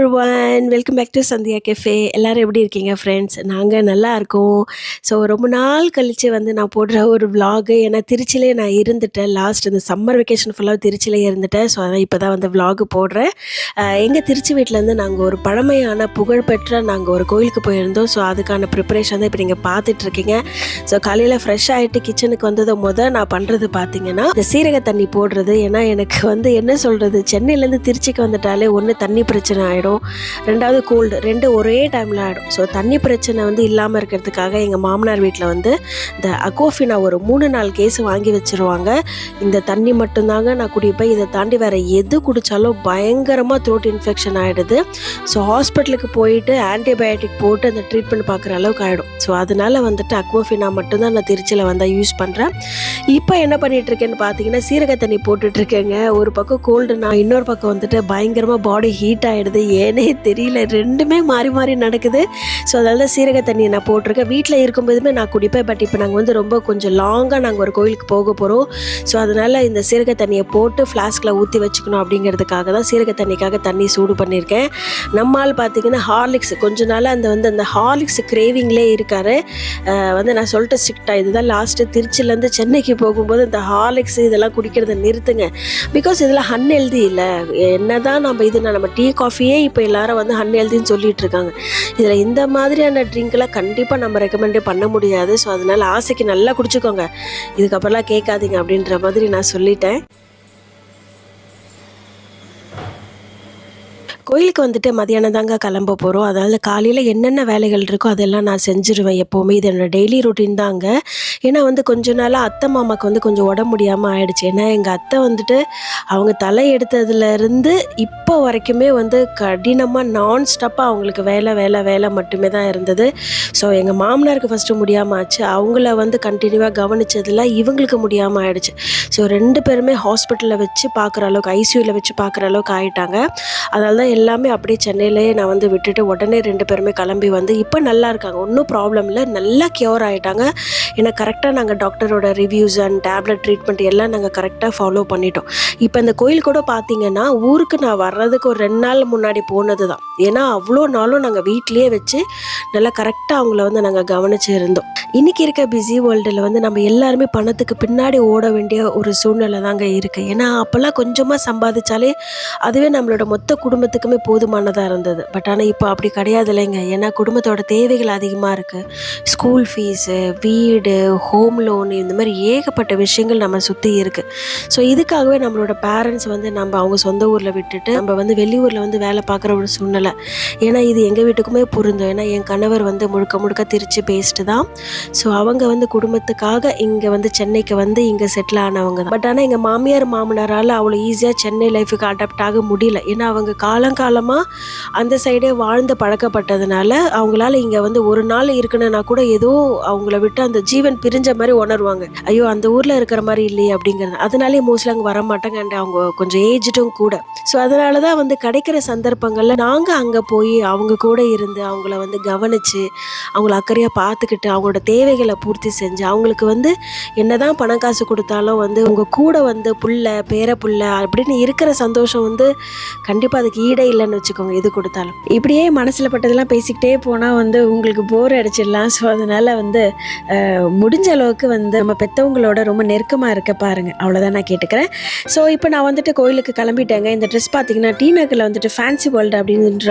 everyone. And welcome back to Sandhya cafe எல்லோரும் எப்படி இருக்கீங்க ஃப்ரெண்ட்ஸ் நாங்கள் நல்லா இருக்கோம். ஸோ ரொம்ப நாள் கழித்து வந்து நான் போடுற ஒரு விலாகு ஏன்னா திருச்சியிலே நான் இருந்துட்டேன். லாஸ்ட் இந்த சம்மர் வெக்கேஷன் ஃபுல்லாக திருச்சியிலே இருந்துட்டேன். ஸோ அதான் இப்போ தான் வந்து விலாகு போடுறேன். எங்கள் திருச்சி வீட்டிலேருந்து நாங்கள் ஒரு பழமையான புகழ்பெற்ற நாங்கள் ஒரு கோயிலுக்கு போயிருந்தோம். ஸோ அதுக்கான ப்ரிப்பரேஷன் தான் இப்போ நீங்கள் பார்த்துட்ருக்கீங்க ஸோ காலையில் ஃப்ரெஷ் ஆகிட்டு கிச்சனுக்கு வந்ததை முதல் நான் பண்ணுறது பார்த்தீங்கன்னா இந்த சீரக தண்ணி போடுறது. ஏன்னா எனக்கு வந்து என்ன சொல்கிறது சென்னையிலேருந்து திருச்சிக்கு வந்துட்டாலே ஒன்று தண்ணி பிரச்சனை ஆகிடும் ரெண்டாவது கோல்டு ரெண்டு ஒரே டைமில் ஆகிடும் ஸோ தண்ணி பிரச்சனை வந்து இல்லாமல் இருக்கிறதுக்காக எங்கள் மாமனார் வீட்டில் வந்து இந்த அகோஃபினா ஒரு மூணு நாலு கேஸ் வாங்கி வச்சுருவாங்க. இந்த தண்ணி மட்டும்தாங்க நான் குடிப்பேன். இதை தாண்டி வேறு எது குடித்தாலும் பயங்கரமாக த்ரோட் இன்ஃபெக்ஷன் ஆகிடுது ஸோ ஹாஸ்பிட்டலுக்கு போயிட்டு ஆன்டிபயோட்டிக் போட்டு அந்த ட்ரீட்மெண்ட் பார்க்குற அளவுக்கு ஆகிடும் ஸோ அதனால் வந்துட்டு அக்வோஃபினா மட்டும்தான் நான் திருச்சியில் வந்தால் யூஸ் பண்ணுறேன் இப்போ என்ன பண்ணிகிட்ருக்கேன்னு பார்த்தீங்கன்னா சீரக தண்ணி போட்டுட்ருக்கேங்க ஒரு பக்கம் கோல்டு நான் இன்னொரு பக்கம் வந்துட்டு பயங்கரமாக பாடி ஹீட் ஆகிடுது ஏனே தெரியல. ரெண்டுமே மாறி மாறி நடக்குது. ஸோ அதனால தான் சீரக தண்ணியை நான் போட்டிருக்கேன். வீட்டில் இருக்கும்போதுமே நான் குடிப்பேன். பட் இப்போ நாங்கள் வந்து ரொம்ப கொஞ்சம் லாங்காக நாங்கள் ஒரு கோயிலுக்கு போக போகிறோம் ஸோ அதனால் இந்த சீரக தண்ணியை போட்டு ஃப்ளாஸ்கில் ஊற்றி வச்சுக்கணும் அப்படிங்கிறதுக்காக தான் சீரக தண்ணிக்காக தண்ணி சூடு பண்ணியிருக்கேன். நம்மால் பார்த்தீங்கன்னா ஹார்லிக்ஸ். கொஞ்ச நாளாக அந்த வந்து அந்த ஹார்லிக்ஸ் கிரேவிங்லே இருக்காரு. வந்து நான் சொல்லிட்டு ஸ்ட்ரிக்டாக இதுதான் லாஸ்ட்டு திருச்சிலேருந்து சென்னைக்கு போகும்போது இந்த ஹார்லிக்ஸ் இதெல்லாம் குடிக்கிறத நிறுத்துங்க. பிகாஸ் இதில் அன்ஹெல்தி இல்லை. என்ன தான் நம்ம இது நம்ம டீ காஃபியே இப்போ எல்லாரும் வந்து அன்ஹெல்தின்னு சொல்லிட்டு இருக்காங்க இதில் இந்த மாதிரியான ட்ரிங்க்லாம் கண்டிப்பாக நம்ம ரெக்கமெண்டே பண்ண முடியாது. ஸோ அதனால் ஆசைக்கு நல்லா குடிச்சுக்கோங்க. இதுக்கப்புறம்லாம் கேட்காதீங்க அப்படின்ற மாதிரி நான் சொல்லிட்டேன். கோயிலுக்கு வந்துட்டு மதியானம் தாங்க கிளம்ப போகிறோம் அதனால் காலையில் என்னென்ன வேலைகள் இருக்கோ அதெல்லாம் நான் செஞ்சுருவேன் எப்போவுமே. இது என்னோடய டெய்லி ரொட்டீன் தாங்க. ஏன்னா வந்து கொஞ்ச நாளாக அத்தை மாமாக்கு வந்து கொஞ்சம் உடம்பு முடியாமல் ஆயிடுச்சு. ஏன்னா எங்கள் அத்தை வந்துட்டு அவங்க தலை எடுத்ததுலேருந்து இப்போ வரைக்குமே வந்து கடினமாக நான் ஸ்டப்பாக அவங்களுக்கு வேலை வேலை வேலை மட்டுமே தான் இருந்தது. ஸோ எங்கள் மாமனாருக்கு ஃபஸ்ட்டு முடியாமல் ஆச்சு. அவங்கள வந்து கண்டினியூவாக கவனித்ததில் இவங்களுக்கு முடியாமல் ஆயிடுச்சு. ஸோ ரெண்டு பேருமே ஹாஸ்பிட்டலில் வச்சு பார்க்குற அளவுக்கு ஐசியூவில் வச்சு பார்க்குற அளவுக்கு ஆயிட்டாங்க. அதனால தான் எல்லாமே அப்படியே சென்னையிலேயே நான் வந்து விட்டுட்டு உடனே ரெண்டு பேருமே கிளம்பி வந்து இப்போ நல்லா இருக்காங்க. ஒன்றும் ப்ராப்ளம் இல்லை. நல்லா க்யூர் ஆகிட்டாங்க ஏன்னா கரெக்டாக நாங்கள் டாக்டரோட ரிவ்யூஸ் அண்ட் டேப்லெட் ட்ரீட்மெண்ட் எல்லாம் நாங்கள் கரெக்டாக ஃபாலோ பண்ணிட்டோம். இப்போ இந்த கோயில் கூட பார்த்தீங்கன்னா ஊருக்கு நான் வர்றதுக்கு ஒரு ரெண்டு நாள் முன்னாடி போனது தான். ஏன்னா அவ்வளோ நாளும் நாங்கள் வீட்லேயே வச்சு நல்லா கரெக்டாக அவங்கள வந்து நாங்கள் கவனிச்சு இருந்தோம். இன்றைக்கி இருக்க பிஸி வேர்ல்டில் வந்து நம்ம எல்லாருமே பணத்துக்கு பின்னாடி ஓட வேண்டிய ஒரு சூழ்நிலை தாங்க இருக்குது ஏன்னா அப்போல்லாம் கொஞ்சமாக சம்பாதிச்சாலே அதுவே நம்மளோட மொத்த குடும்பத்துக்கு குடும்பத்துக்குமே போதுமானதாக இருந்தது. பட் ஆனால் இப்போ அப்படி கிடையாது இல்லைங்க ஏன்னா குடும்பத்தோட தேவைகள் அதிகமாக இருக்குது ஸ்கூல் ஃபீஸு வீடு ஹோம் லோன் இந்த மாதிரி ஏகப்பட்ட விஷயங்கள் நம்ம சுற்றி இருக்குது ஸோ இதுக்காகவே நம்மளோட பேரண்ட்ஸ் வந்து நம்ம அவங்க சொந்த ஊரில் விட்டுட்டு நம்ம வந்து வெளியூரில் வந்து வேலை பார்க்குற ஒரு சூழ்நிலை. ஏன்னா இது எங்கள் வீட்டுக்குமே பொருந்தும். ஏன்னா என் கணவர் வந்து முழுக்க முழுக்க திருச்சி பேஸ்ட்டு தான். ஸோ அவங்க வந்து குடும்பத்துக்காக இங்கே வந்து சென்னைக்கு வந்து இங்கே செட்டில் ஆனவங்க தான். பட் ஆனால் எங்கள் மாமியார் மாமனாரால் அவ்வளோ ஈஸியாக சென்னை லைஃபுக்கு அடாப்ட் ஆக முடியல. ஏன்னா அவங்க காலமாக அந்த சைடே வாழ்ந்து பழக்கப்பட்டதுனால அவங்களால இங்கே வந்து ஒரு நாள் இருக்கணும்னா கூட ஏதோ அவங்கள விட்டு அந்த ஜீவன் பிரிஞ்ச மாதிரி உணர்வாங்க. ஐயோ அந்த ஊரில் இருக்கிற மாதிரி இல்லையே அப்படிங்கிறது. அதனாலே மோஸ்ட்லி அங்கே வர மாட்டாங்க அண்ட் அவங்க கொஞ்சம் ஏஜ்டும் கூட. ஸோ அதனால தான் வந்து கிடைக்கிற சந்தர்ப்பங்களில் நாங்கள் அங்கே போய் அவங்க கூட இருந்து அவங்கள வந்து கவனித்து அவங்கள அக்கறையாக பார்த்துக்கிட்டு அவங்களோட தேவைகளை பூர்த்தி செஞ்சு அவங்களுக்கு வந்து என்னதான் பணம் காசு கொடுத்தாலும் வந்து உங்கள் கூட வந்து புள்ள பேர புள்ள அப்படின்னு இருக்கிற சந்தோஷம் வந்து கண்டிப்பாக அதுக்கு ஈடே இல்லைன்னு வச்சுக்கோங்க எது கொடுத்தாலும். இப்படியே மனசில் பட்டதெல்லாம் பேசிக்கிட்டே போனால் வந்து உங்களுக்கு போர் அடிச்சிடலாம். ஸோ அதனால் வந்து முடிஞ்ச அளவுக்கு வந்து நம்ம பெற்றவங்களோட ரொம்ப நெருக்கமாக இருக்க பாருங்கள் அவ்வளோதான் நான் கேட்டுக்கிறேன். ஸோ இப்போ நான் வந்துட்டு கோயிலுக்கு கிளம்பிட்டேங்க. இந்த ட்ரெஸ் பார்த்தீங்கன்னா டி நகரில் வந்துட்டு ஃபேன்சி வேர்ல்டு அப்படின்ற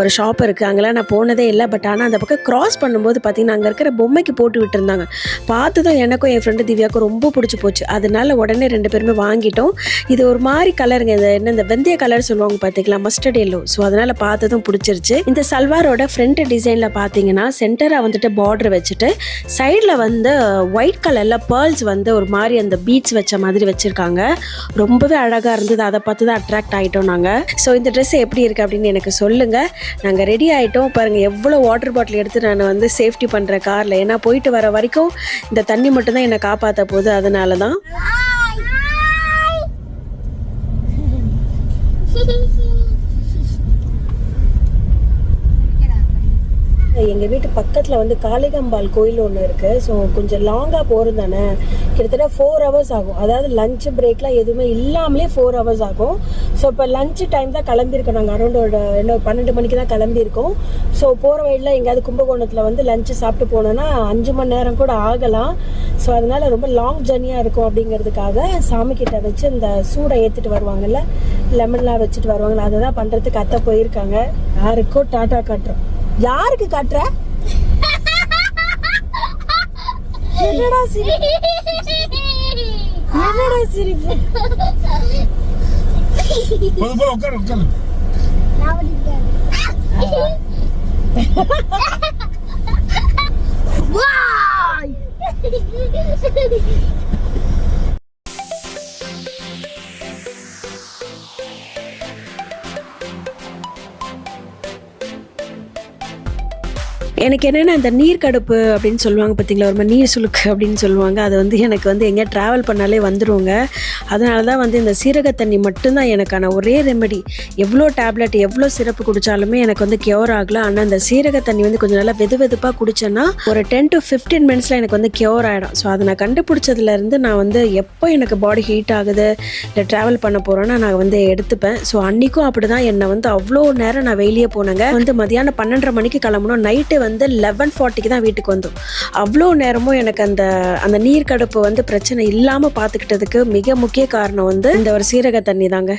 ஒரு ஷாப் இருக்குது அங்கெல்லாம் நான் போனதே இல்லை. பட் ஆனால் அந்த பக்கம் க்ராஸ் பண்ணும்போது பார்த்தீங்கன்னா அங்கே இருக்கிற பொம்மைக்கு போட்டு விட்டுருந்தாங்க. பார்த்ததும் எனக்கும் என் ஃப்ரெண்டு திவ்யாவுக்கும் ரொம்ப பிடிச்சி போச்சு. அதனால உடனே ரெண்டு பேருமே வாங்கிட்டோம். இது ஒரு மாதிரி கலருங்க இந்த என்ன இந்த வெந்தய கலர் சொல்லுவாங்க பார்த்தீங்களா மஸ்டர்ட் எல்லோ ஸோ அதனால பார்த்ததும் பிடிச்சிருச்சு. இந்த சல்வாரோட ஃப்ரண்ட் டிசைனில் பார்த்தீங்கன்னா சென்டராக வந்துட்டு பார்டர் வச்சுட்டு சைடில் வந்து ஒயிட் கலரில் பேர்ல்ஸ் வந்து ஒரு மாதிரி அந்த பீட்ஸ் வச்ச மாதிரி வச்சுருக்காங்க. ரொம்பவே அழகாக இருந்தது. அதை பார்த்து தான் அட்ராக்ட் ஆகிட்டோம் நாங்கள் ஸோ இந்த ட்ரெஸ் எப்படி இருக்குது அப்படின்னு எனக்கு சொல்லுங்கள் நாங்கள் ரெடி ஆகிட்டோம் பாருங்கள் எவ்வளோ வாட்டர் பாட்டில் எடுத்து நான் வந்து சேஃப்டி பண்ணுறேன் காரில் ஏன்னா போயிட்டு வர வரைக்கும் இந்த தண்ணி மட்டும் தான் என்னை காப்பாற்ற போகுது. அதனால தான் எங்கள் வீட்டு பக்கத்தில் வந்து காளிகம்பாள் கோயில் ஒன்று இருக்குது ஸோ கொஞ்சம் லாங்காக போகிறது தானே. கிட்டத்தட்ட ஃபோர் ஹவர்ஸ் ஆகும். அதாவது லஞ்ச் பிரேக்லாம் எதுவுமே இல்லாமலே ஃபோர் ஹவர்ஸ் ஆகும். ஸோ இப்போ லஞ்ச் டைம் தான் கிளம்பியிருக்கோம் நாங்கள் அரௌண்ட் ஒரு என்ன பன்னெண்டு மணிக்கு தான் கிளம்பியிருக்கோம். ஸோ போகிற வழியில் எங்கேயாவது கும்பகோணத்தில் வந்து லஞ்சு சாப்பிட்டு போனோன்னா அஞ்சு மணி நேரம் கூட ஆகலாம். ஸோ அதனால் ரொம்ப லாங் ஜர்னியாக இருக்கும் அப்படிங்கிறதுக்காக சாமிக்கிட்ட வச்சு இந்த சூடை ஏற்றிட்டு வருவாங்கல்ல லெமன்லாம் வச்சுட்டு வருவாங்கல்ல அதை தான் பண்ணுறதுக்கு அத்தை போயிருக்காங்க. யாருக்கோ டாட்டா காட்டுறோம். யாருக்கு காட்டுற? என்னடா சிரிப்பு என்னடா சிரிப்பு போதும் உட்காரு உட்காரு. எனக்கு என்னென்னா அந்த நீர் கடுப்பு அப்படின்னு சொல்லுவாங்க பார்த்தீங்களா ஒரு மாதிரி நீர் சுளுக்கு அப்படின்னு சொல்லுவாங்க. அது வந்து எனக்கு வந்து எங்கேயா ட்ராவல் பண்ணாலே வந்துடுவோங்க அதனால தான் வந்து இந்த சீரக தண்ணி மட்டும்தான் எனக்கான ஒரே ரெமெடி எவ்வளோ டேப்லெட் எவ்வளோ சிறப்பு குடித்தாலுமே எனக்கு வந்து கியூர் ஆகலாம் ஆனால் அந்த சீரக தண்ணி வந்து கொஞ்சம் நல்லா வெது வெதுப்பாக குடிச்சேன்னா ஒரு டென் டு ஃபிஃப்டீன் மினிட்ஸில் எனக்கு வந்து கியூர் ஆகிடும் ஸோ அதை நான் கண்டுபிடிச்சதுலேருந்து நான் வந்து எப்போ எனக்கு பாடி ஹீட் ஆகுது இல்லை ட்ராவல் பண்ண போகிறேன்னா நான் வந்து எடுத்துப்பேன். ஸோ அன்றைக்கும் அப்படி தான் என்னை வந்து அவ்வளோ நேரம் நான் வெளியே போனேங்க. வந்து மதியானம் பன்னெண்டரை மணிக்கு கிளம்பணும் நைட்டு வந்து லெவன் ஃபார்ட்டிக்கு தான் வீட்டுக்கு வந்தோம். அவ்வளோ நேரமும் எனக்கு அந்த அந்த நீர் கடுப்பு வந்து பிரச்சனை இல்லாமல் பார்த்துக்கிட்டதுக்கு மிக முக்கிய காரணம் வந்து இந்த ஒரு சீரக தண்ணி தாங்க.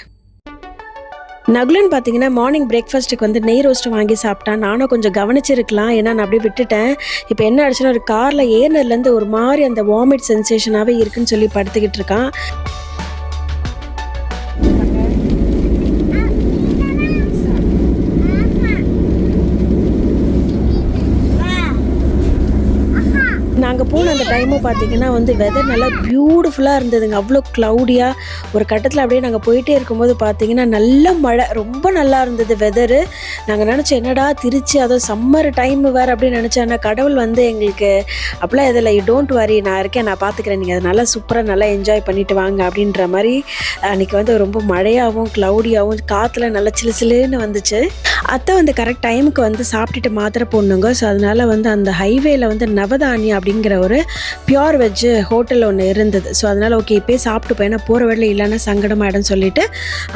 நகுலன் பார்த்தீங்கன்னா மார்னிங் பிரேக்ஃபாஸ்ட்டுக்கு வந்து நெய் ரோஸ்ட் வாங்கி சாப்பிட்டான். நானும் கொஞ்சம் கவனிச்சிருக்கலாம். ஏன்னா நான் அப்படியே விட்டுட்டேன். இப்போ என்ன ஆச்சுன்னா ஒரு காரில் ஏர்னர்லேருந்து ஒரு மாதிரி அந்த வாமிட் சென்சேஷனாகவே இருக்குன்னு சொல்லி படுத்துக்கிட்டு இருக்கான். போன பார்த்தீங்கன்னா வந்து வெதர் நல்லா பியூட்டிஃபுல்லாக இருந்ததுங்க. அவ்வளோ க்ளவுடியாக ஒரு கட்டத்தில் அப்படியே நாங்கள் போயிட்டே இருக்கும்போது பார்த்தீங்கன்னா நல்ல மழை. ரொம்ப நல்லா இருந்தது வெதரு நாங்கள் நினச்சோம் என்னடா திருச்சி? அதுவும் சம்மர் டைம் வேறு அப்படின்னு நினச்சேன் கடவுள் வந்து எங்களுக்கு அப்படிலாம் இதில் யூ டோன்ட் வரி நான் இருக்கேன் நான் பார்த்துக்கிறேன் நீங்கள் அதை நல்லா சூப்பராக நல்லா என்ஜாய் பண்ணிட்டு வாங்க அப்படின்ற மாதிரி அன்றைக்கி வந்து ரொம்ப மழையாகவும் க்ளவுடியாகவும் காற்றுல நல்லா சிலு சிலுன்னு வந்துச்சு. அத்தை வந்து கரெக்ட் டைமுக்கு வந்து சாப்பிட்டுட்டு மாத்திரை போடணுங்க. ஸோ அதனால் வந்து அந்த ஹைவேல வந்து நவதானி அப்படிங்கிற ஒரு பியோர் வெஜ்ஜு ஹோட்டல் ஒன்று இருந்தது. ஸோ அதனால் ஓகே இப்போயே சாப்பிட்டு போய் ஏன்னா போகிற வழியில் இல்லைன்னா சங்கடமாயிடும்னு சொல்லிட்டு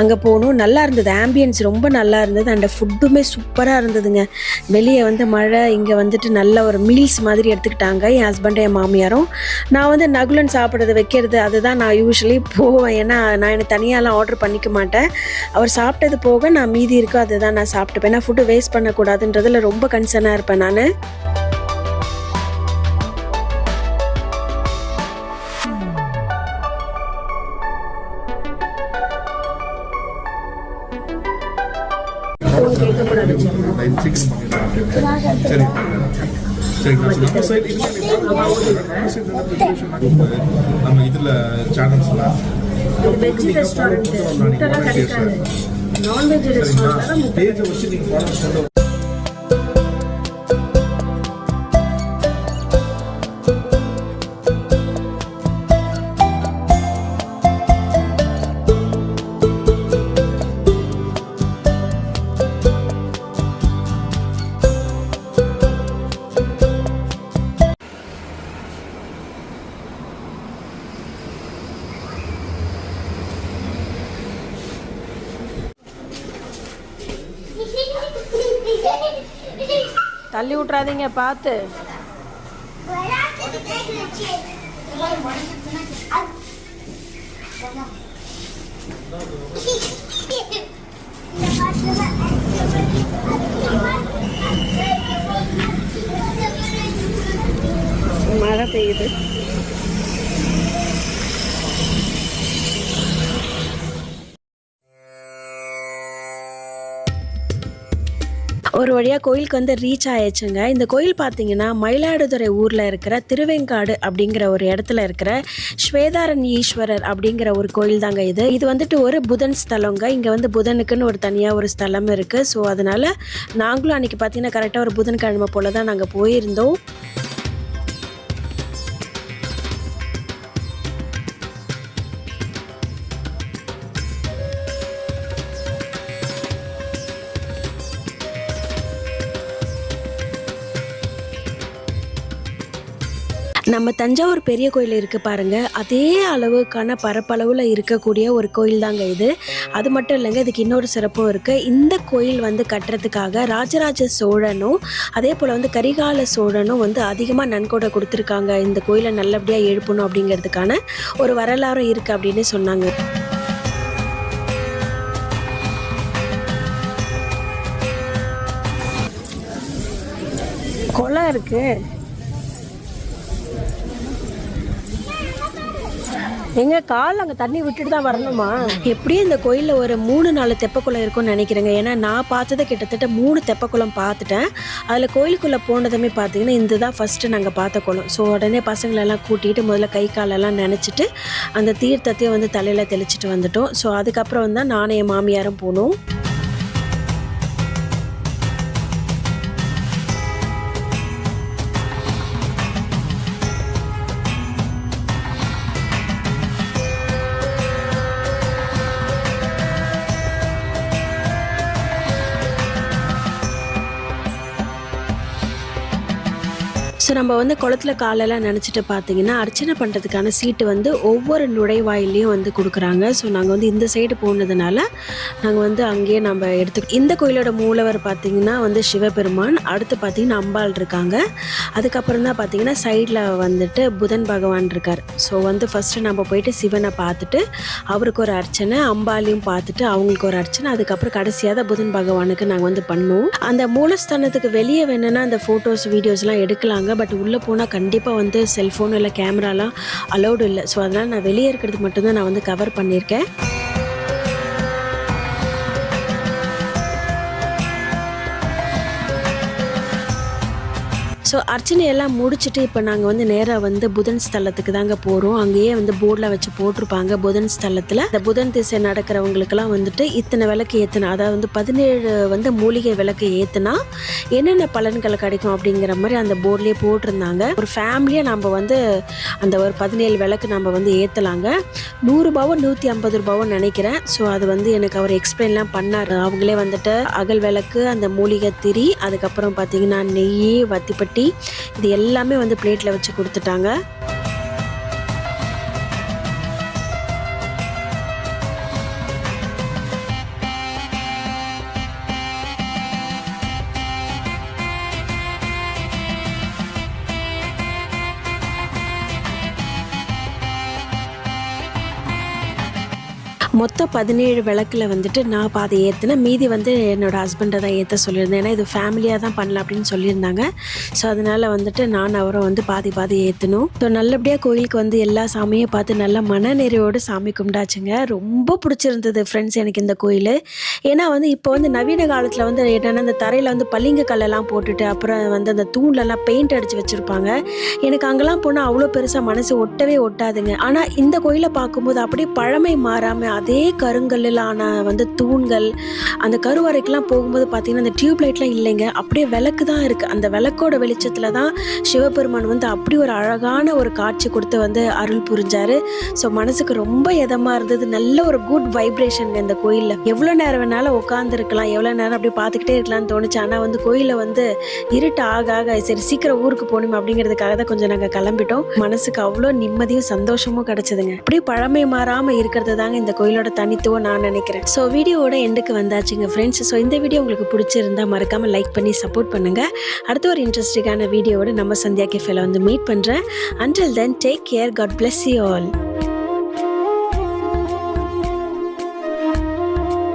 அங்கே போகணும் நல்லா இருந்தது. ஆம்பியன்ஸ் ரொம்ப நல்லா இருந்தது. அண்ட் ஃபுட்டுமே சூப்பராக இருந்ததுங்க. வெளியே வந்து மழை இங்கே வந்துட்டு நல்ல ஒரு மீல்ஸ் மாதிரி எடுத்துக்கிட்டாங்க. என் ஹஸ்பண்டும் என் மாமியாரும். நான் வந்து நகுலன் சாப்பிட்றது வைக்கிறது அதுதான் நான் யூஸ்வலி போவேன். ஏன்னா நான் எனக்கு தனியாலாம் ஆர்டர் பண்ணிக்க மாட்டேன். அவர் சாப்பிட்டது போக நான் மீதி இருக்கோ அதுதான் நான் சாப்பிட்டுப்பேன். ஏன்னா ஃபுட்டு வேஸ்ட் பண்ணக்கூடாதுன்றதுல ரொம்ப கன்சர்னாக இருப்பேன் நான். சீக்கிரம் பண்ணிடலாம் சரி சரி நம்ம சைடு நம்ம இதில் சேனல்ஸ்லாம் நான்வெஜ் ரெஸ்டாரண்ட் பேஜை வச்சு நீங்கள் ஃபாலோ தள்ளி பார்த்து. மழை பெய்யுது. வழியாக கோயிலுக்கு வந்து ரீச் ஆயிடுச்சுங்க. இந்த கோயில் பார்த்தீங்கன்னா மயிலாடுதுறை ஊரில் இருக்கிற திருவெங்காடு அப்படிங்கிற ஒரு இடத்துல இருக்கிற ஸ்வேதாரன் ஈஸ்வரர் அப்படிங்கிற ஒரு கோயில் தாங்க இது. இது வந்துட்டு ஒரு புதன் ஸ்தலங்க. இங்கே வந்து புதனுக்குன்னு ஒரு தனியாக ஒரு ஸ்தலம் இருக்குது ஸோ அதனால் நாங்களும் அன்றைக்கி பார்த்தீங்கன்னா கரெக்டாக ஒரு புதன்கிழமை போல் தான் நாங்கள் போயிருந்தோம். நம்ம தஞ்சாவூர் பெரிய கோயில் இருக்குது பாருங்க. அதே அளவுக்கான பரப்பளவில் இருக்கக்கூடிய ஒரு கோயில் தாங்க இது. அது மட்டும் இல்லைங்க இதுக்கு இன்னொரு சிறப்பும் இருக்குது இந்த கோயில் வந்து கட்டுறதுக்காக ராஜராஜ சோழனும் அதே போல் வந்து கரிகால சோழனும் வந்து அதிகமாக நன்கொடை கொடுத்துருக்காங்க. இந்த கோயிலை நல்லபடியாக எழுப்பணும் அப்படிங்கிறதுக்கான ஒரு வரலாறும் இருக்குது அப்படின்னு சொன்னாங்க. குளம் இருக்குது எங்க கால் அங்கே தண்ணி விட்டுட்டு தான் வரணுமா? எப்படியும் இந்த கோயிலில் ஒரு மூணு நாலு தெப்பக்குளம் இருக்கும்னு நினைக்கிறேங்க. ஏன்னா நான் பார்த்தது கிட்டத்தட்ட மூணு தெப்பக்குளம் பார்த்துட்டேன். அதில் கோயிலுக்குள்ளே போனதுமே பார்த்தீங்கன்னா இந்த தான் ஃபஸ்ட்டு நாங்கள் பார்த்த குளம். ஸோ உடனே பசங்களெல்லாம் கூட்டிகிட்டு முதல்ல கை காலெல்லாம் நினச்சிட்டு அந்த தீர்த்தத்தையும் வந்து தலையில் தெளிச்சிட்டு வந்துட்டோம். ஸோ அதுக்கப்புறம் தான் நானும் என் மாமியாரும் போனோம். ஸோ நம்ம வந்து குளத்துல காலெல்லாம் நினச்சிட்டு பார்த்தீங்கன்னா அர்ச்சனை பண்ணுறதுக்கான சீட்டு வந்து ஒவ்வொரு நுழைவாயிலையும் வந்து கொடுக்குறாங்க. ஸோ நாங்கள் வந்து இந்த சைடு போனதுனால நாங்கள் வந்து அங்கேயே நம்ம எடுத்து இந்த கோயிலோட மூலவர் பார்த்தீங்கன்னா வந்து சிவபெருமான் அடுத்து பார்த்தீங்கன்னா அம்பாள் இருக்காங்க. அதுக்கப்புறம் தான் பார்த்தீங்கன்னா சைடில் வந்துட்டு புதன் பகவான் இருக்கார். ஸோ வந்து ஃபஸ்ட்டு நம்ம போயிட்டு சிவனை பார்த்துட்டு அவருக்கு ஒரு அர்ச்சனை அம்பாலையும் பார்த்துட்டு அவங்களுக்கு ஒரு அர்ச்சனை அதுக்கப்புறம் கடைசியாக தான் புதன் பகவானுக்கு நாங்கள் வந்து பண்ணுவோம். அந்த மூலஸ்தானத்துக்கு வெளியே வேணும்னா அந்த ஃபோட்டோஸ் வீடியோஸ்லாம் எடுக்கலாங்க. பட் உள்ளே போனால் கண்டிப்பாக வந்து செல்ஃபோன் இல்லை கேமராலாம் அலௌடு இல்லை. ஸோ அதனால் நான் வெளியே இருக்கிறது மட்டும்தான் நான் வந்து கவர் பண்ணியிருக்கேன். ஸோ அர்ச்சனையெல்லாம் முடிச்சுட்டு இப்போ நாங்கள் வந்து நேராக வந்து புதன் ஸ்தலத்துக்கு தாங்க போகிறோம் அங்கேயே வந்து போர்டில் வச்சு போட்டிருப்பாங்க புதன் ஸ்தலத்தில். இந்த புதன் திசை நடக்கிறவங்களுக்கெல்லாம் வந்துட்டு இத்தனை விளக்கு ஏற்றினா அதாவது வந்து பதினேழு வந்து மூலிகை விளக்கு ஏற்றினா என்னென்ன பலன்கள் கிடைக்கும் அப்படிங்கிற மாதிரி அந்த போர்ட்லேயே போட்டிருந்தாங்க. ஒரு ஃபேமிலியாக நம்ம வந்து அந்த ஒரு பதினேழு விளக்கு நம்ம வந்து ஏற்றலாங்க நூறுரூபாவோ நூற்றி ஐம்பது ரூபாவோ நினைக்கிறேன். ஸோ அது வந்து எனக்கு அவர் எக்ஸ்பிளைன்லாம் பண்ணார். அவங்களே வந்துட்டு அகல் விளக்கு அந்த மூலிகை திரி அதுக்கப்புறம் பார்த்தீங்கன்னா நெய் வத்திப்பட்டி இது எல்லாமே வந்து பிளேட்டில் வச்சு கொடுத்துட்டாங்க. மொத்தம் பதினேழு விளக்கில் வந்துட்டு நான் பாதை ஏற்றினேன் மீதி வந்து என்னோட ஹஸ்பண்டை தான் ஏற்ற சொல்லியிருந்தேன். ஏன்னா இது ஃபேமிலியாக தான் பண்ணலாம் அப்படின்னு சொல்லியிருந்தாங்க. ஸோ அதனால் வந்துட்டு நான் அவரை வந்து பாதி பாதி ஏற்றணும் ஸோ நல்லபடியாக கோயிலுக்கு வந்து எல்லா சாமியும் பார்த்து நல்ல மனநிறைவோடு சாமி கும்பிடாச்சுங்க ரொம்ப பிடிச்சிருந்தது ஃப்ரெண்ட்ஸ் எனக்கு இந்த கோயில். ஏன்னா வந்து இப்போ வந்து நவீன காலத்தில் வந்து என்னென்னா இந்த தரையில் வந்து பளிங்கு கல்லெல்லாம் போட்டுட்டு அப்புறம் வந்து அந்த தூண்லலாம் பெயிண்ட் அடித்து வச்சுருப்பாங்க. எனக்கு அங்கெல்லாம் போனால் அவ்வளோ பெருசாக மனசு ஒட்டவே ஒட்டாதுங்க. ஆனால் இந்த கோயிலை பார்க்கும்போது அப்படியே பழமை மாறாமல் அதே கருங்கல்லான வந்து தூண்கள் அந்த கருவறைக்கெல்லாம் போகும்போது பார்த்தீங்கன்னா அந்த டியூப் லைட்லாம் இல்லைங்க. அப்படியே விளக்கு தான் இருக்குது அந்த விளக்கோட வெளிச்சத்தில் தான் சிவபெருமான் வந்து அப்படி ஒரு அழகான ஒரு காட்சி கொடுத்து வந்து அருள் புரிஞ்சார். ஸோ மனசுக்கு ரொம்ப இதமாக இருந்தது. நல்ல ஒரு குட் வைப்ரேஷன் இந்த கோயிலில். எவ்வளோ நேரம் வேணாலும் உட்காந்துருக்கலாம் எவ்வளோ நேரம் அப்படியே பார்த்துக்கிட்டே இருக்கலாம்னு தோணுச்சு. ஆனால் வந்து கோயிலில் வந்து இருட்டு ஆக ஆக சரி சீக்கிரம் ஊருக்கு போகணும் அப்படிங்கிறதுக்காக தான் கொஞ்சம் நாங்கள் கிளம்பிட்டோம். மனசுக்கு அவ்வளோ நிம்மதியும் சந்தோஷமும் கிடச்சிதுங்க. அப்படியே பழமை மாறாமல் இருக்கிறது தாங்க இந்த கோயில் கோயிலோட தனித்துவம் நான் நினைக்கிறேன். ஸோ வீடியோவோட எண்டுக்கு வந்தாச்சுங்க ஃப்ரெண்ட்ஸ் ஸோ இந்த வீடியோ உங்களுக்கு பிடிச்சிருந்தா மறக்காமல் லைக் பண்ணி சப்போர்ட் பண்ணுங்க. அடுத்த ஒரு இன்ட்ரெஸ்டிங்கான வீடியோவோட நம்ம சந்தியா கேஃபேல வந்து மீட் பண்ணுறேன் until then take care God bless you all